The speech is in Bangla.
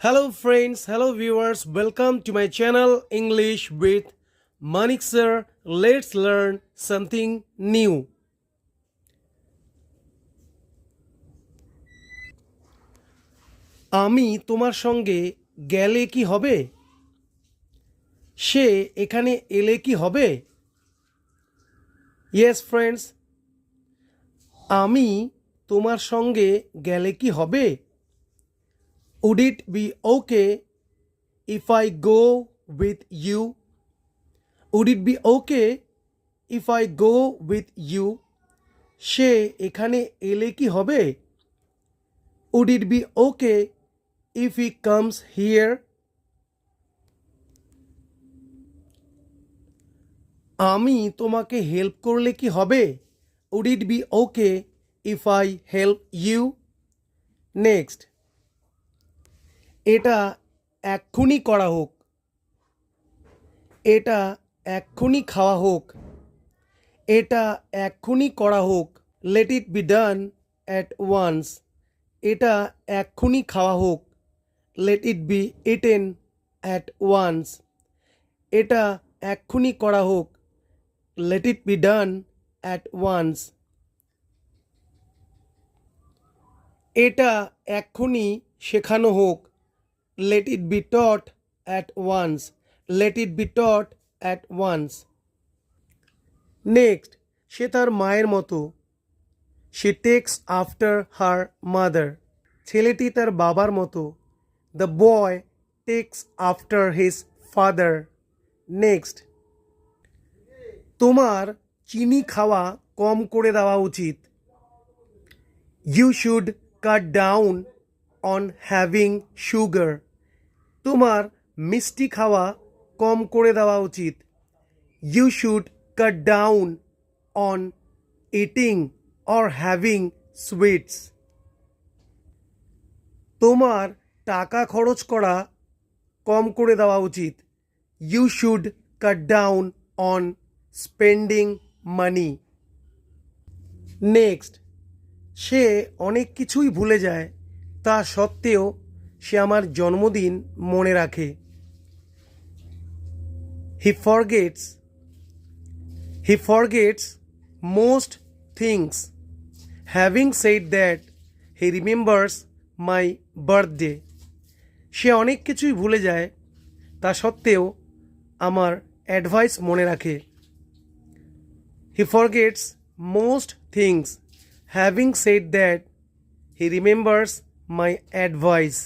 Hello friends, hello viewers, welcome to my channel English with Manik sir. Let's learn something new. আমি তোমার সঙ্গে গেলে কি হবে সে এখানে এলে কি হবে ইয়েস ফ্রেন্ডস আমি তোমার সঙ্গে গেলে কি হবে would it be okay if I go with you would it be okay if I go with you সে এখানে এলে কি হবে? Would it be okay if he comes here আমি তোমাকে হেল্প করলে কি হবে? Would it be okay if I help you next এটা এক্ষুনি করা হোক। এটা এক্ষুনি খাওয়া হোক। এটা এক্ষুনি করা হোক। Let it be done at once এটা এক্ষুনি খাওয়া হোক। Let it be eaten at once এটা এক্ষুনি করা হোক। Let it be done at once এটা এক্ষুনি শেখানো হোক। Let it be taught at once let it be taught at once next সে তার মায়ের মতো। সে টেক্স আফটার হার মাদার ছেলেটি তার বাবার মতো। The boy takes after his father next তোমার চিনি খাওয়া কম করে দেওয়া উচিত। You should cut down on having sugar তোমার মিষ্টি খাওয়া কম করে দেওয়া উচিত। You should cut down on eating or having sweets তোমার টাকা খরচ করা কম করে দেওয়া উচিত। You should cut down on spending money next সে অনেক কিছুই ভুলে যায়, তা সত্ত্বেও সে আমার জন্মদিন মনে রাখে। He forgets he forgets most things having said that he remembers my birthday সে অনেক কিছুই ভুলে যায়, তা সত্ত্বেও আমার অ্যাডভাইস মনে রাখে। He forgets most things having said that he remembers my advice